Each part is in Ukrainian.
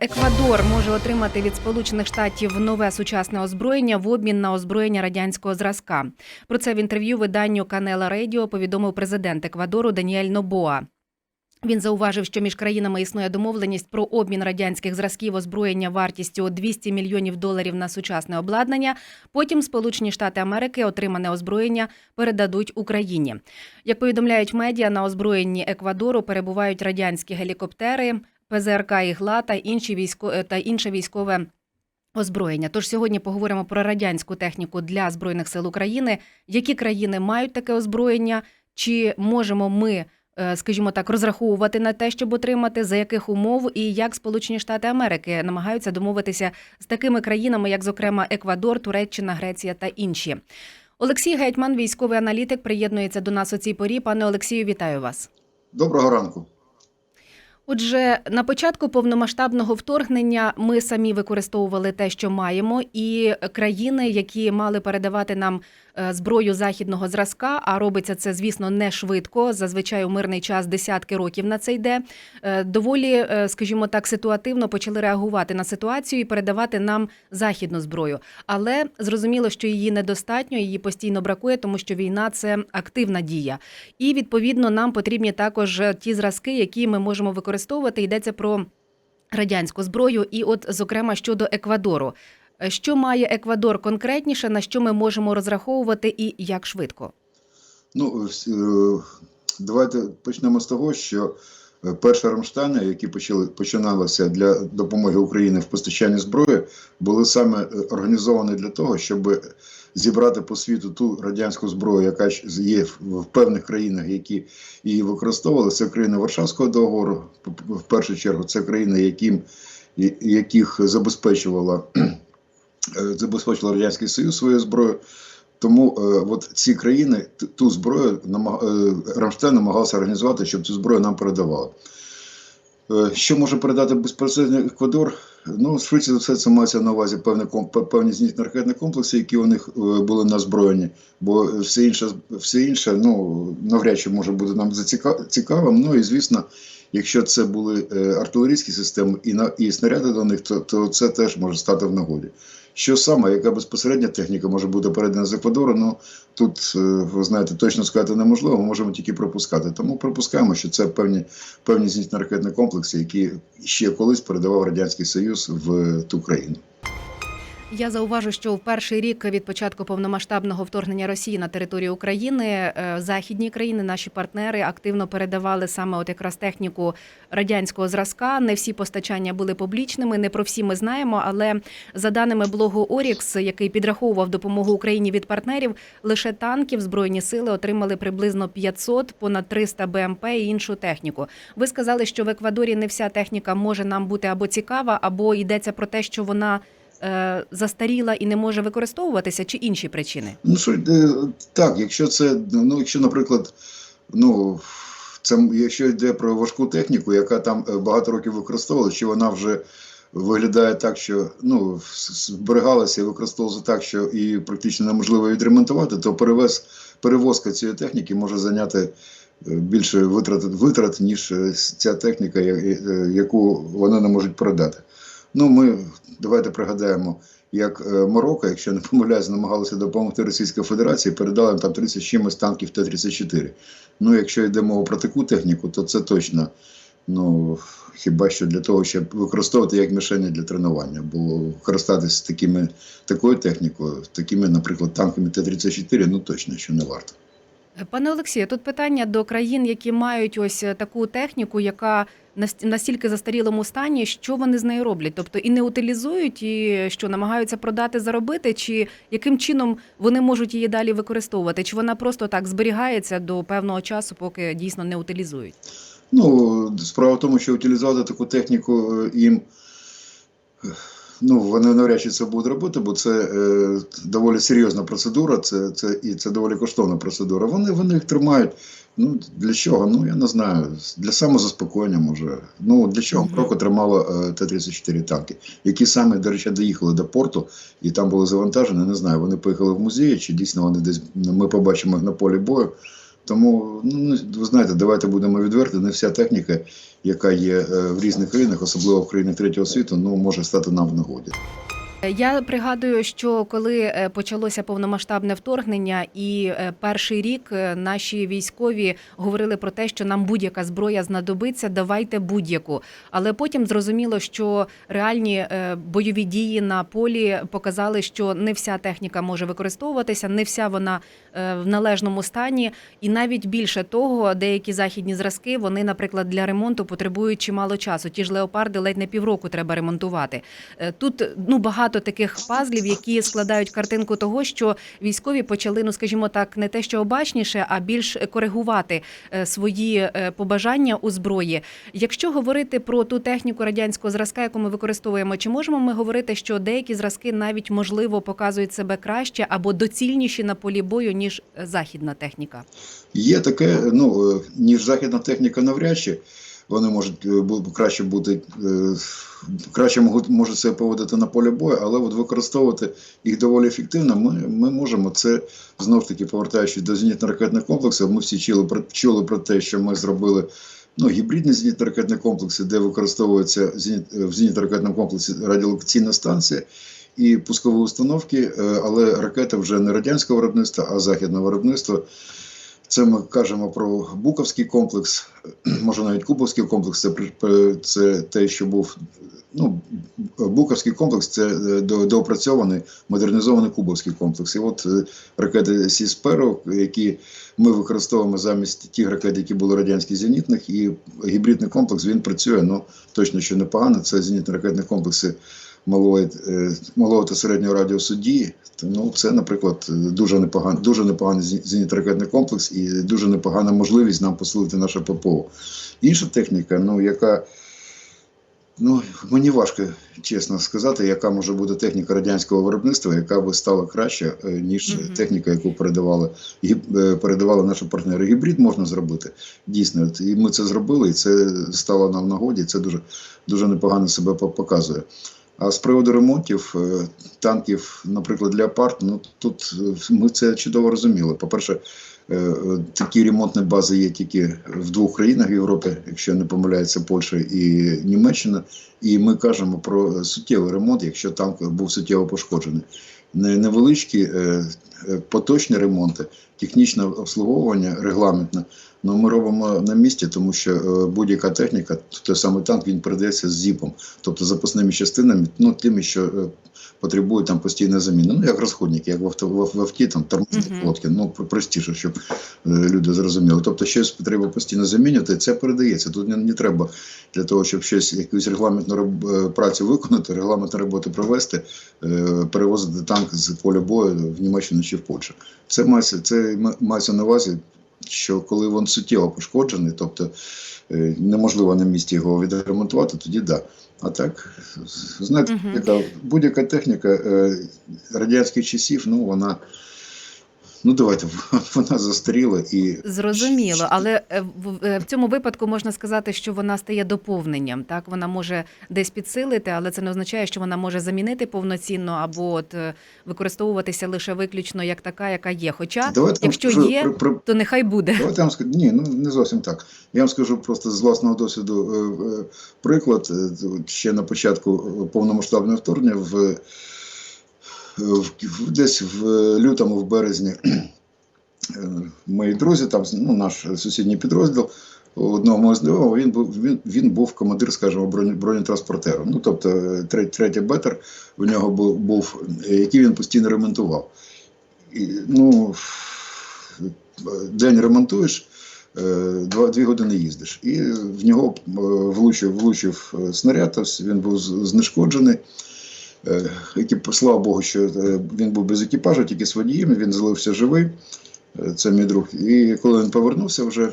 Еквадор може отримати від Сполучених Штатів нове сучасне озброєння в обмін на озброєння радянського зразка. Про це в інтерв'ю виданню Канела Радіо повідомив президент Еквадору Даніель Нобоа. Він зауважив, що між країнами існує домовленість про обмін радянських зразків озброєння вартістю 200 мільйонів доларів на сучасне обладнання. Потім Сполучені Штати Америки отримане озброєння передадуть Україні. Як повідомляють медіа, на озброєнні Еквадору перебувають радянські гелікоптери, ПЗРК «Ігла» та інші військо та інше військове. Озброєння. Тож сьогодні поговоримо про радянську техніку для збройних сил України. Які країни мають таке озброєння? Чи можемо ми, е, скажімо так, розраховувати на те, щоб отримати, за яких умов і як Сполучені Штати Америки намагаються домовитися з такими країнами, як, зокрема, Еквадор, Туреччина, Греція та інші? Олексій Гетьман, військовий аналітик, приєднується до нас у цій порі. Пане Олексію, вітаю вас. Доброго ранку. Отже, на початку повномасштабного вторгнення ми самі використовували те, що маємо, і країни, які мали передавати нам е, зброю західного зразка, а робиться це, звісно, не швидко. Зазвичай у мирний час десятки років на це йде. е, Доволі, е, скажімо так, ситуативно почали реагувати на ситуацію і передавати нам західну зброю. Але зрозуміло, що її недостатньо, її постійно бракує, тому що війна це активна дія. І відповідно нам потрібні також ті зразки, які ми можемо використовувати. Йдеться про радянську зброю, і, от, зокрема, щодо Еквадору. Що має Еквадор конкретніше, на що ми можемо розраховувати і як швидко? Ну, е, давайте почнемо з того, що е, перші Рамштани, які почали починалися для допомоги Україні в постачанні зброї, були саме е, організовані для того, щоб зібрати по світу ту радянську зброю, яка є в певних країнах, які її використовували. Це країни Варшавського договору, в першу чергу, це країни, яким яких забезпечувала е, забезпечувала радянський союз своєю зброєю. Тому е, от ці країни ту зброю намаг... е, Рамштайн намагався організувати, щоб цю зброю нам передавали. Е, що може передати безпосередньо Еквадор? Ну, швидше за все, це мається на увазі певні, певні зенітно ракетні комплекси, які у них е, були на озброєнні. Бо все інше, все інше ну, навряд чи може бути нам цікавим. Ну і звісно, якщо це були е, артилерійські системи і, на, і снаряди до них, то, то це теж може стати в нагоді. Що саме, яка безпосередня техніка може бути передана з Еквадору? Ну тут е, ви знаєте, точно сказати неможливо, ми можемо тільки припускати. Тому припускаємо, що це певні певні зенітно-ракетні комплекси, які ще колись передавав радянський Союз в ту країну. Я зауважу, що в перший рік від початку повномасштабного вторгнення Росії на територію України е, західні країни, наші партнери активно передавали саме от якраз техніку радянського зразка. Не всі постачання були публічними, не про всі ми знаємо. Але за даними блогу Орікс, який підраховував допомогу Україні від партнерів, лише танків збройні сили отримали приблизно 500, понад 300 БМП і іншу техніку. Ви сказали, що в Еквадорі не вся техніка може нам бути або цікава, або йдеться про те, що вона е, застаріла і не може використовуватися, чи інші причини? Ну що е, так, якщо це, ну якщо, наприклад, ну це якщо йде про важку техніку, яка там е, багато років використовувалася, чи вона вже виглядає так, що ну зберігалася і використовувалася так, що і практично неможливо відремонтувати, то перевез перевозка цієї техніки може зайняти е, більше витрат, витрат ніж ця техніка, яку вони не можуть продати. Ну, ми давайте пригадаємо, як е, Марокко, якщо не помиляюсь, намагалися допомогти Російській Федерації, передали їм там 30 чимось танків Т-34. Ну, якщо йде мова про таку техніку, то це точно. Ну, хіба що для того, щоб використовувати як мішені для тренування, бо користатися такими, такою технікою, такими, наприклад, танками Т-34, ну точно що не варто. Пане Олексію, тут питання до країн, які мають ось е, таку техніку, яка настільки застарілому стані, що вони з нею роблять? Тобто і не утилізують, і що намагаються продати, заробити, чи яким чином вони можуть її далі використовувати? Чи вона просто так зберігається до певного часу, поки дійсно не утилізують? Ну, справа в тому, що утилізувати таку техніку е, їм. Ну, вони навряд чи це будуть робити, бо це е, доволі серйозна процедура, це, це, і це доволі коштовна процедура. Вони, вони їх тримають. Ну, для чого? Ну, я не знаю. Для самозаспокоєння, може. Ну, для чого. Марокко тримало е, Т-34 танки, які саме, до речі, доїхали до порту і там були завантажені. Не знаю, вони поїхали в музеї, чи дійсно вони десь ми побачимо їх на полі бою. Тому, ну, ви знаєте, давайте будемо відверті, не вся техніка, яка є е, в різних країнах, особливо в країнах третього світу, ну, може стати нам в нагоді. Я пригадую, що коли е, почалося повномасштабне вторгнення, і е, перший рік е, наші військові говорили про те, що нам будь-яка зброя знадобиться, давайте будь-яку. Але потім зрозуміло, що реальні бойові дії на полі показали, що не вся техніка може використовуватися, не вся вона в належному стані, і навіть більше того, деякі західні зразки вони, наприклад, для ремонту потребують чимало часу. Ті ж леопарди ледь не півроку треба ремонтувати. Тут ну багато таких пазлів, які складають картинку того, що військові почали, ну скажімо так, не те, що обачніше, а більш коригувати е, свої е, побажання у зброї. Якщо говорити про ту техніку радянського зразка, яку ми використовуємо, чи можемо ми говорити, що деякі зразки навіть можливо показують себе краще або доцільніші на полі бою ніж західна техніка? Є таке, ну, е, ніж західна техніка навряд чи. Вони можуть е, краще бути, е, краще можуть, можуть себе поводити на полі бою, але от використовувати їх доволі ефективно ми, ми можемо. Це знову ж таки повертаючись до зенітно-ракетних комплексів. Ми всі чули про, чули про те, що ми зробили ну, гібридні зенітно-ракетні комплекси, де використовується е, в зенітно-ракетному комплексі радіолокаційна станція і пускові установки, але ракети вже не радянського виробництва, а західного виробництва. Це ми кажемо про Буковський комплекс, може навіть Кубовський комплекс. Це, це те, що був. Ну, Буковський комплекс це е, доопрацьований модернізований Кубовський комплекс. І от е, ракети Сісперо, які ми використовуємо замість тих ракет, які були радянських зенітних, і гібридний комплекс він працює ну, точно що непогано. Це зенітно-ракетні комплекси малого, е, малого та середнього радіусу дії. Ну, це, наприклад, дуже непоганий, дуже непоганий зенітно-ракетний комплекс і дуже непогана можливість нам посилити наше ППО. Інша техніка, ну, яка, ну, мені важко чесно сказати, яка може бути техніка радянського виробництва, яка би стала краще, е, ніж Мгм. техніка, яку передавали, е, передавали наші партнери. Гібрид можна зробити. Дійсно, і ми це зробили, і це стало нам нагоді. і Це дуже, дуже непогано себе показує. А з приводу ремонтів е, танків, наприклад, Леопард, ну тут е, ми це чудово розуміли. По-перше, е, такі ремонтні бази є тільки в двох країнах в Європі, якщо не помиляється, Польща і Німеччина. І ми кажемо про суттєвий ремонт, якщо танк був суттєво пошкоджений. Невеличкі поточні ремонти, технічне обслуговування регламентне. Ну, ми робимо на місці, тому що е, будь-яка техніка, той самий танк, він передається з зіпом, тобто запасними частинами, ну тими, що е, потребують там постійної заміни. Ну, як розходники, як в авто в, авті, там тормозні Мгм. ну простіше, щоб е, люди зрозуміли. Тобто, щось треба постійно замінювати, це передається. Тут не, не треба для того, щоб щось якусь регламентну роб- працю виконати, регламентну роботу провести, перевозити танк з поля бою в Німеччину чи в Польщу. Це мається, це мається на увазі, що коли він суттєво пошкоджений, тобто е, неможливо на місці його відремонтувати, тоді да. А так, знаєте, яка будь-яка техніка е, радянських часів, ну вона. Ну, давайте, вона застаріла і Зрозуміло, але е, в, е, цьому випадку можна сказати, що вона стає доповненням. Так, вона може десь підсилити, але це не означає, що вона може замінити повноцінно або от е, використовуватися лише виключно як така, яка є. Хоча, давайте якщо скажу є, про- про- то нехай буде. Давайте я вам скажу. Ні, ну не зовсім так. Я вам скажу просто з власного досвіду приклад. Ще на початку повномасштабного вторгнення в, в, в десь в лютому, в березні, е, мої друзі, там ну, наш сусідній підрозділ. Одного мого знайомого, він був він, він був командир, скажімо, бронетранспортеру. Ну тобто третій бетер в нього був, був який він постійно ремонтував. І, ну, день ремонтуєш, е, два, дві години їздиш. І в нього е, влучив, влучив снаряд, він був знешкоджений. Е, Слава Богу, що е, він був без екіпажу, тільки з водієм, він залився живий. Е, Це мій друг. І коли він повернувся вже,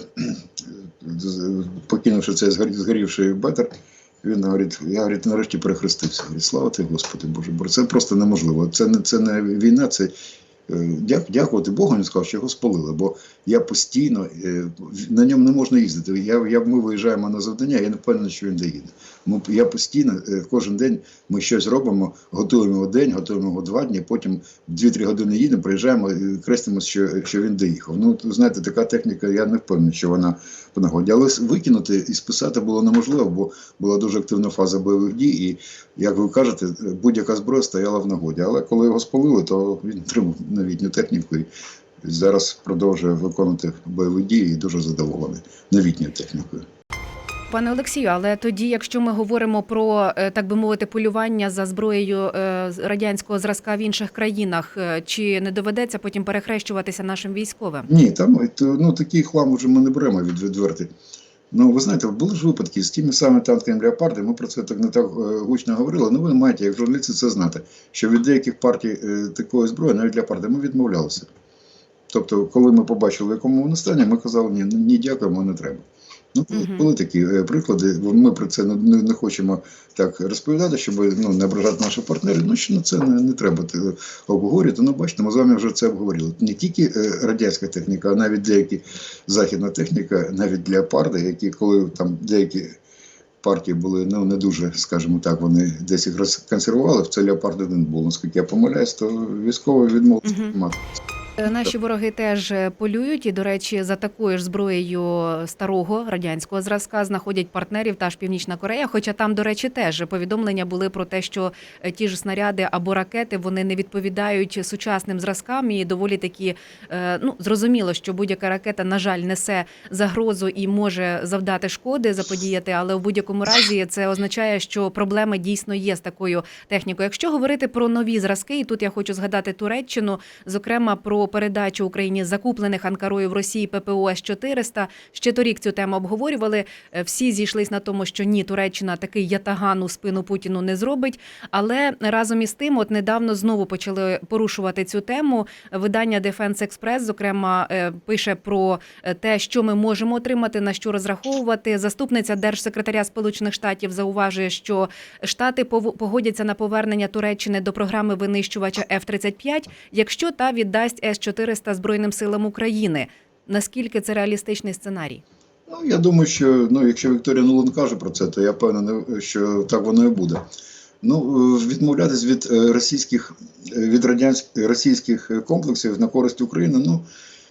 покинувши цей згорівший бетер, він говорить, я говорить, нарешті перехрестився. Говорить, слава тобі, Господи Боже, бо це просто неможливо. Це не це не війна, це дякувати Богу, він сказав, що його спалили, бо я постійно на ньому не можна їздити. Я, я, ми виїжджаємо на завдання, я не впевнений, що він доїде. Ми, я постійно, е, кожен день ми щось робимо, готуємо день, готуємо його два дні, потім 2-3 години їдемо, приїжджаємо і крестимося, що, що він доїхав. Ну, знаєте, така техніка, я не впевнений, що вона по нагоді. Але викинути і списати було неможливо, бо була дуже активна фаза бойових дій, і, як ви кажете, будь-яка зброя стояла в нагоді. Але коли його спалили, то він отримав новітню техніку і зараз продовжує виконувати бойові дії і дуже задоволений новітньою технікою. Пане Олексію, але тоді, якщо ми говоримо про е, так би мовити, полювання за зброєю е, радянського зразка в інших країнах, е, чи не доведеться потім перехрещуватися нашим військовим? Ні, там е, ну, такий хлам вже ми не беремо від відвертий. Ну, ви знаєте, були ж випадки з тими самими танками Леопарди, ми про це так не так гучно говорили. Ну, ви маєте, як журналісти, це знати, що від деяких партій такої зброї, навіть Леопарди, ми відмовлялися. Тобто, коли ми побачили, в якому воно стані, ми казали, ні, ні, дякуємо, не треба. Ну, були такі е, приклади. Ми про це не, не, хочемо так розповідати, щоб ну, не ображати наших партнерів. Ну, що на це не, не треба обговорювати. Ну, бачите, ми з вами вже це обговорили. Не тільки е, радянська техніка, а навіть деякі західна техніка, навіть леопарди, які коли там деякі партії були ну, не дуже, скажімо так, вони десь їх розконсервували, в це леопард один був. Наскільки я помиляюсь, то військовий відмовився Мгм. мати. Е, Наші вороги теж е, полюють, і, до речі, за такою ж зброєю старого радянського зразка знаходять партнерів та ж Північна Корея. Хоча там, до речі, теж повідомлення були про те, що е, ті ж снаряди або ракети вони не відповідають сучасним зразкам і доволі такі ну зрозуміло, що будь-яка ракета, на жаль, несе загрозу і може завдати шкоди, заподіяти, але в будь-якому разі це означає, що проблеми дійсно є з такою технікою. Якщо говорити про нові зразки, і тут я хочу згадати Туреччину, зокрема про передачу Україні закуплених Анкарою в Росії ППО С-400. Ще торік цю тему обговорювали. Е, Всі зійшлись на тому, що ні, Туреччина такий ятаган у спину Путіну не зробить. Але разом із тим, от недавно знову почали порушувати цю тему. Видання Defense Express, зокрема, е, пише про е, те, що ми можемо отримати, на що розраховувати. Заступниця держсекретаря Сполучених Штатів зауважує, що Штати погодяться на повернення Туреччини до програми винищувача F-35, якщо та віддасть С-400 Збройним силам України. Наскільки це реалістичний сценарій? Ну, я думаю, що ну, якщо Вікторія Нулан каже про це, то я впевнений, що так воно і буде. Ну, е, відмовлятись від е, російських е, від радянських російських комплексів на користь України, ну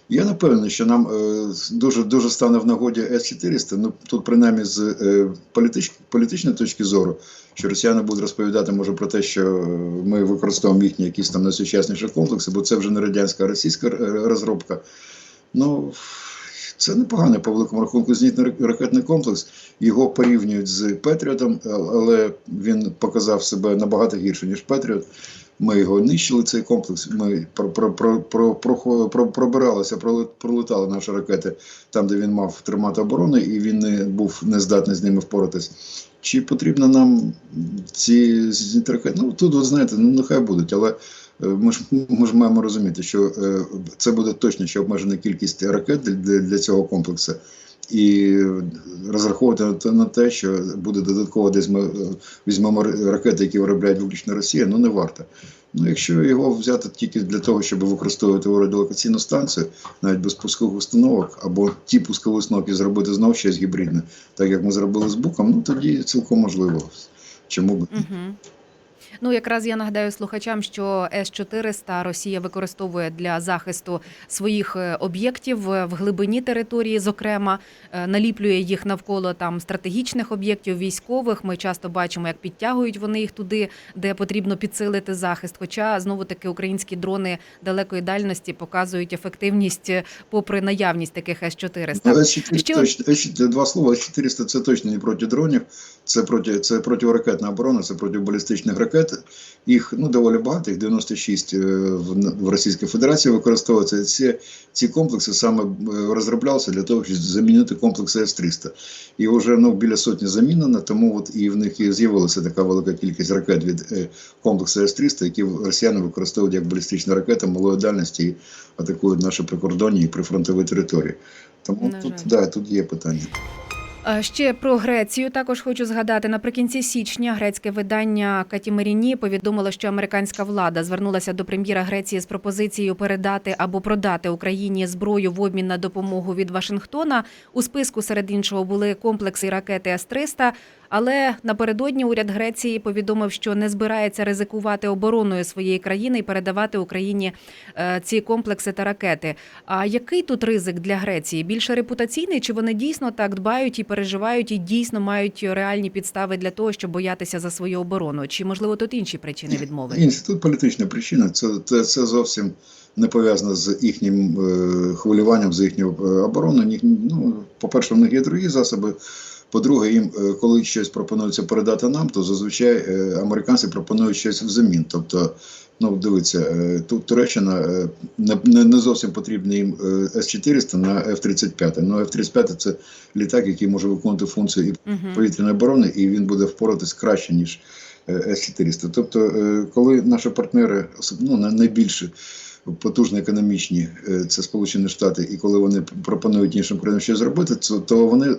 я не що нам е, дуже дуже стане в нагоді С-400. Ну тут принаймні з е, політич, політичної точки зору, що росіяни будуть розповідати може про те, що е, ми використовуємо їхні якісь там найсучасніші комплекси, бо це вже не радянська, а російська розробка. Ну це непоганий по великому рахунку зенітний ракетний комплекс. Його порівнюють з Петріотом, але він показав себе набагато гірше, ніж Петріот. Ми його нищили, цей комплекс. Ми про, про, про, про, про, про, пробиралися, пролетали наші ракети там, де він мав тримати оборону, і він не був не здатний з ними впоратись. Чи потрібно нам ці ракети? Ну тут, от знаєте, ну нехай будуть, але е, ми ж, ми ж маємо розуміти, що е, це буде точно ще обмежена кількість ракет для, для цього комплексу. І розраховувати на те- на те, що буде додатково десь ми е, візьмемо ракети, які виробляють виключно Росія, ну не варто. Ну, якщо його взяти тільки для того, щоб використовувати радіолокаційну станцію, навіть без пускових установок, або ті пускові установки зробити знову щось гібридне, так як ми зробили з буком, ну тоді цілком можливо. Чому б Угу. Ну, якраз я нагадаю слухачам, що С-400 Росія використовує для захисту своїх е, об'єктів е, в глибині території, зокрема, е, наліплює їх навколо там стратегічних об'єктів військових. Ми часто бачимо, як підтягують вони їх туди, де потрібно підсилити захист. Хоча знову таки українські дрони далекої дальності показують ефективність, попри наявність таких С-400. Ну, С-400, Ще- точно- С-400, два слова, С-400 це точно не проти дронів, це проти це протиракетна оборона, це проти балістичних ракет. Їх ну доволі багато, їх 96 е, в, в Російській Федерації використовується. Ці, ці комплекси саме е, розроблялися для того, щоб замінити комплекси С-300. І вже ну, біля сотні замінено, тому от і в них і з'явилася така велика кількість ракет від е, комплексу С-300, які росіяни використовують як балістичні ракети малої дальності і атакують наші прикордонні і прифронтові території. Тому На тут, да, тут є питання. Ще про Грецію також хочу згадати. Наприкінці січня грецьке видання Катімеріні повідомило, що американська влада звернулася до прем'єра Греції з пропозицією передати або продати Україні зброю в обмін на допомогу від Вашингтона. У списку серед іншого були комплекси ракети С-300, але напередодні уряд Греції повідомив, що не збирається ризикувати обороною своєї країни і передавати Україні е, ці комплекси та ракети. А який тут ризик для Греції? Більше репутаційний? Чи вони дійсно так дбають і переживають, і дійсно мають реальні підстави для того, щоб боятися за свою оборону? Чи можливо тут інші причини відмови? Інститут політична причина. Це, це, це зовсім не пов'язано з їхнім е, хвилюванням за їхню е, оборону. Ні, ну, по-перше, в них є другі засоби. По-друге, їм, е, коли щось пропонується передати нам, то зазвичай е, американці пропонують щось взамін. Тобто, ну дивіться, е, тут Туреччина не, не, зовсім потрібний їм е, С-400 на F-35. Ну, F-35 це літак, який може виконувати функції і повітряної оборони, і він буде впоратись краще, ніж е, С-400. Тобто, коли наші партнери, ну, най- найбільше потужні економічні, е, це Сполучені Штати, і коли вони пропонують іншим країнам щось зробити, то, вони е,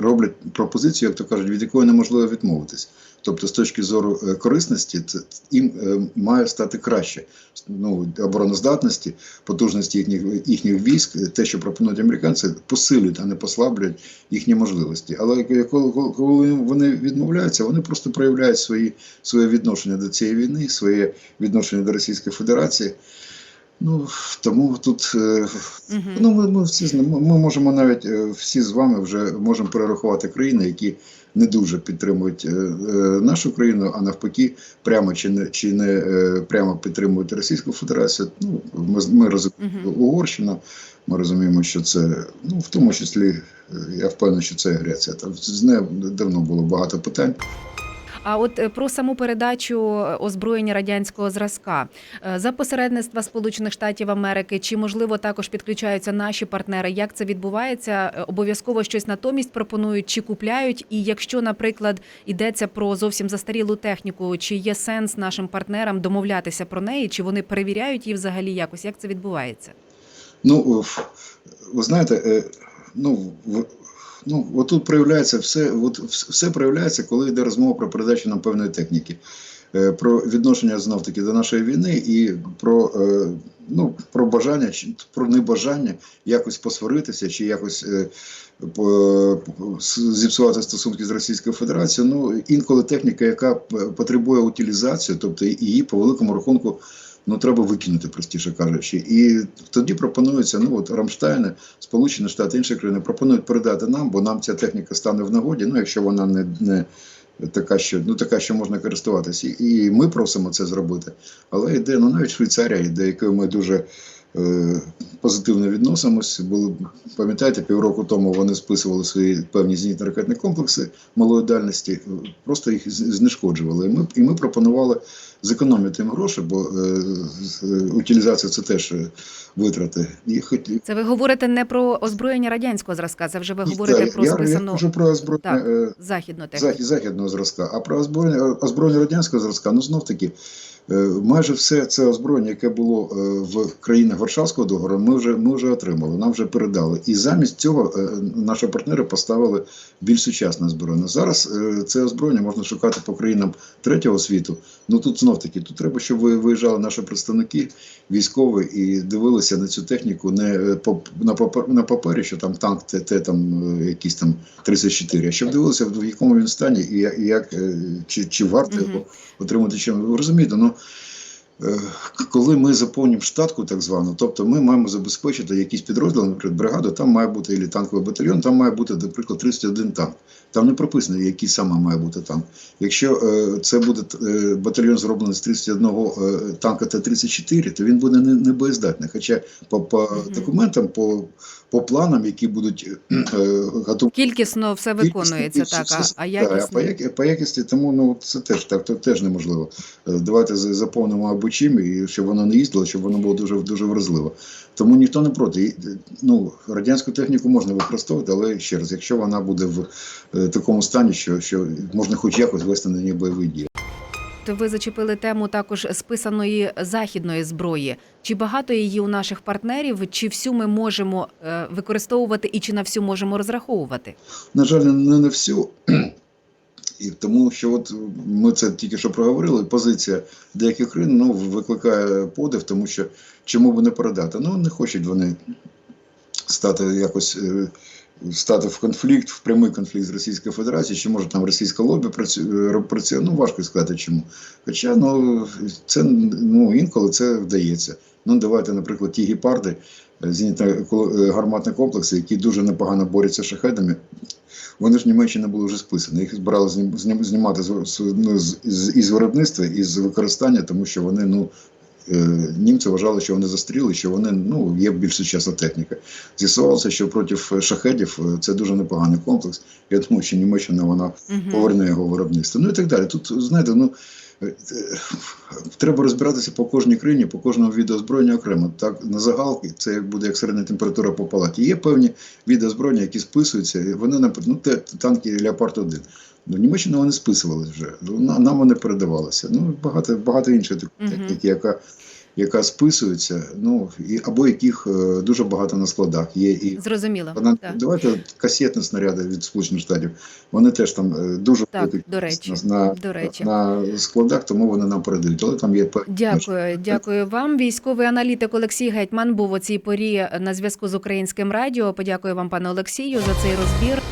роблять пропозицію, як то кажуть, від якої неможливо відмовитись. Тобто, з точки зору е, корисності, це їм має стати краще. Ну, обороноздатності, потужності їхніх, їхніх військ, те, що пропонують американці, посилюють, а не послаблюють їхні можливості. Але коли вони відмовляються, вони просто проявляють свої, своє відношення до цієї війни, своє відношення до Російської Федерації. Ну тому тут Угу. ну ми, ми всі ми можемо навіть е, всі з вами вже можемо перерахувати країни, які не дуже підтримують е, нашу країну, а навпаки, прямо чи не чи не прямо підтримують Російську Федерацію. Ну ми ми розуміємо Угу. Угорщина. Ми розуміємо, що це ну в тому числі я впевнений, що це Греція. Там з нею давно було багато питань. А от е, про саму передачу е, озброєння радянського зразка Е, за посередництва Сполучених Штатів Америки, чи можливо також підключаються наші партнери? Як це відбувається? Обов'язково щось натомість пропонують чи купляють? І якщо, наприклад, йдеться про зовсім застарілу техніку, чи є сенс нашим партнерам домовлятися про неї, чи вони перевіряють її взагалі якось? Як це відбувається? Ну, ви знаєте, е, ну, отут проявляється все, от все проявляється, коли йде розмова про передачу нам певної техніки. Е, Про відношення знов таки до нашої війни і про, е, ну, про бажання чи про небажання якось посваритися чи якось е, по- зіпсувати стосунки з Російською Федерацією. Ну, інколи техніка, яка потребує утилізації, тобто її по великому рахунку ну треба викинути, простіше кажучи. І тоді пропонується, ну от Рамштайни, Сполучені Штати, інші країни пропонують передати нам, бо нам ця техніка стане в нагоді, ну якщо вона не, не така, що ну така, що можна користуватися. І, і ми просимо це зробити. Але йде, ну навіть Швейцарія, до якої ми дуже. Е, Позитивно відносимось. Були, пам'ятаєте, півроку тому вони списували свої певні зенітно-ракетні комплекси малої дальності, просто їх знешкоджували. І ми, і ми пропонували зекономити їм гроші, бо е, е, утилізація це теж е, витрати. І хоч Це ви говорите не про озброєння радянського зразка, це вже ви говорите я, про я, я списану кажу про озброєння Так. е, західну захід, західного зразка, а про озброєння, озброєння радянського зразка, ну знов таки. Е, Майже все це озброєння, яке було е, в країнах Варшавського договору, ми вже ми вже отримали, нам вже передали. І замість цього е, наші партнери поставили більш сучасне озброєння. Зараз це озброєння можна шукати по країнам третього світу. Ну тут знов таки, тут треба, щоб ви виїжджали наші представники військові і дивилися на цю техніку не по на папер, на папері, що там танк ТТ там якийсь там 34, а щоб дивилися в якому він стані і як, чи, чи варто його отримати чим. Ви розумієте, ну. Е, Коли ми заповнимо штатку, так звану, тобто ми маємо забезпечити якісь підрозділи, наприклад, бригаду, там має бути і танковий батальйон, там має бути, наприклад, 31 танк. Там не прописано, який саме має бути танк. Якщо е, це буде е, батальйон зроблений з 31 е, танка Т-34, то він буде не, не боєздатний. Хоча по, по документам, по, по планам, які будуть е, готові. Кількісно все виконується Кількість, так, а, все- а якісно. по, як- по якості, тому ну це теж так, то теж неможливо. Е, Давайте заповнимо або чим, і щоб воно не їздило, щоб воно було дуже дуже вразливо. Тому ніхто не проти. І, е, Ну радянську техніку можна використовувати, але ще раз, якщо вона буде в е, такому стані, що, що можна хоч якось вести на ній бойові дії. Ви зачепили тему також списаної західної зброї. Чи багато її у наших партнерів, чи всю ми можемо е, використовувати і чи на всю можемо розраховувати? На жаль, не на всю. І тому що от ми це тільки що проговорили, позиція деяких країн ну, викликає подив, тому що чому б не передати? Ну, не хочуть вони стати якось е, стати в конфлікт, в прямий конфлікт з Російською Федерацією, чи може там російське лобі працює, працює, ну важко сказати чому. Хоча ну, це ну, інколи це вдається. Ну, давайте, наприклад, ті гепарди, зенітно-гарматні комплекси, які дуже непогано борються з шахедами, вони ж в Німеччині були вже списані. Їх збирали знім- знім- знімати з, з, ну, з, з, із виробництва, із використання, тому що вони, ну, е, німці вважали, що вони застріли, що вони ну, є більш сучасна техніка. З'ясувалося, що проти шахедів е, це дуже непоганий комплекс. Я думаю, що Німеччина вона поверне його виробництво. Ну і так далі. Тут, знаєте, ну. е, е, Треба розбиратися по кожній країні, по кожному виду озброєння окремо. Так, на загалки це як буде як середня температура по палаті. Є певні види озброєння, які списуються. Вони, наприклад, ну, танки Леопард 1 В Німеччині вони списувалися вже. Ну, на- Нам вони передавалися. Ну, багато, багато Мгм. техніки, яка, яка списується, ну, і, або яких е, дуже багато на складах. Є і Зрозуміло. вона, Так. давайте касетні снаряди від Сполучених Штатів. Вони теж там е, дуже Так, до речі, на, до речі. на складах, тому вони нам передають. Але там є Дякую, дякую вам. Військовий аналітик Олексій Гетьман був у цій порі на зв'язку з українським радіо. Подякую вам, пане Олексію, за цей розбір.